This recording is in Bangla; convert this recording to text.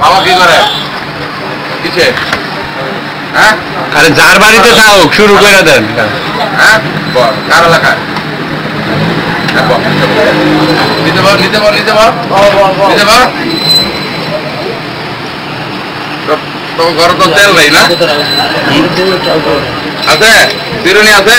বাবা কি করে? কিসে? হ্যাঁ? আরে যার বাড়িতে থাকুক শুরু করে দেন। হ্যাঁ? কার এলাকায়? হ্যাঁ। নিতে পার নিতে পার নিতে পার নিতে পার তো- তোর ঘরে তো তেল নেই না? আছে? বিরুনি আছে?